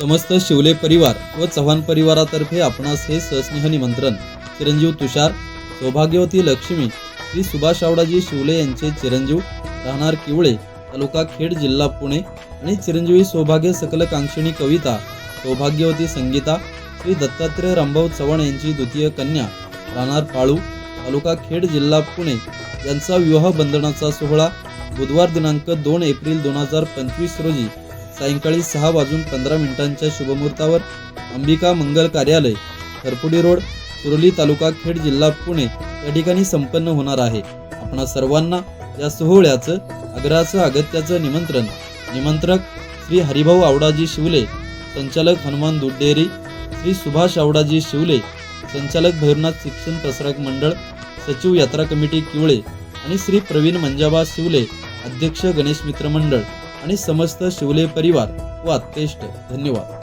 समस्त शिवले परिवार व चव्हाण परिवारातर्फे आपणास हे सस्नेह निमंत्रण. चिरंजीव तुषार सौभाग्यवती लक्ष्मी श्री सुभाष आवडाजी शिवले यांचे चिरंजीव राहणार किवळे तालुका खेड जिल्हा पुणे आणि चिरंजीवी सौभाग्य सकलकांक्षिणी कविता सौभाग्यवती संगीता श्री दत्तात्रय रामभाऊ चव्हाण यांची द्वितीय कन्या राहणार पाळू तालुका खेड जिल्हा पुणे यांचा विवाह बंधनाचा सोहळा बुधवार दिनांक दोन एप्रिल दोन हजार पंचवीस रोजी सायंकाळी सहा वाजून पंधरा मिनिटांच्या शुभमुहूर्तावर अंबिका मंगल कार्यालय खरपुडी रोड सुरली तालुका खेड जिल्हा पुणे या ठिकाणी संपन्न होणार आहे. आपणा सर्वांना या सोहळ्याचं आग्रहाचं अगत्याचं निमंत्रण. निमंत्रक श्री हरिभाऊ आवडाजी शिवले संचालक हनुमान दुड्डेरी श्री सुभाष आवडाजी शिवले संचालक भैरनाथ शिक्षण प्रसारक मंडळ सचिव यात्रा कमिटी किवळे आणि श्री प्रवीण मंजाबा शिवले अध्यक्ष गणेश मित्र मंडळ. आणि समस्त शिवले परिवार व आत्तेष्ट. धन्यवाद.